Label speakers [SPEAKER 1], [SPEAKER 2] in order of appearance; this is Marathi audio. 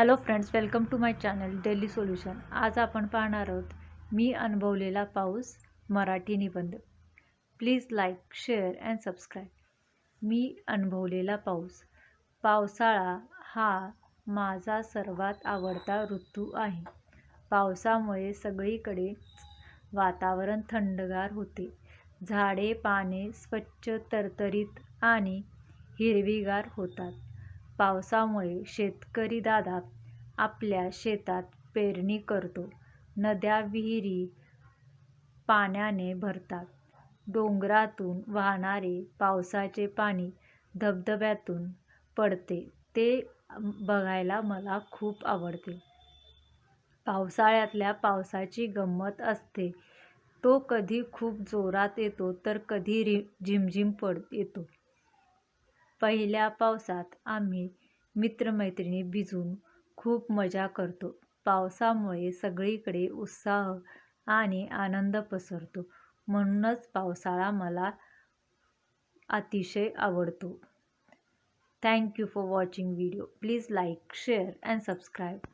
[SPEAKER 1] Hello friends welcome to my channel daily solution आज आपण पाहणार आहोत मी अनुभवलेला पाऊस मराठी निबंध. Please like share and subscribe मी अनुभवलेला पाऊस. पावसाळा हा माझा सर्वात आवडता ऋतू आहे. पावसामुळे सगळीकडे वातावरण थंडगार होते. झाडे पाने स्वच्छ तरतरीत आणि हिरवीगार होतात. पावसामुळे शेतकरी दादा आपल्या शेतात पेरणी करतो. नद्या विहिरी पाण्याने भरतात. डोंगरातून वाहणारे पावसाचे पाणी धबधब्यातून पडते. ते बघायला मला खूप आवडते. पावसाळ्यातल्या पावसाची गंमत असते. तो कधी खूप जोरात येतो तर कधी रि झिमझिम पड येतो. पहिल्या पावसात आम्ही मित्रमैत्रिणी भिजून खूप मजा करतो. पावसामुळे सगळीकडे उत्साह आणि आनंद पसरतो. म्हणूनच पावसाळा मला अतिशय आवडतो. Thank you for watching video please like share and subscribe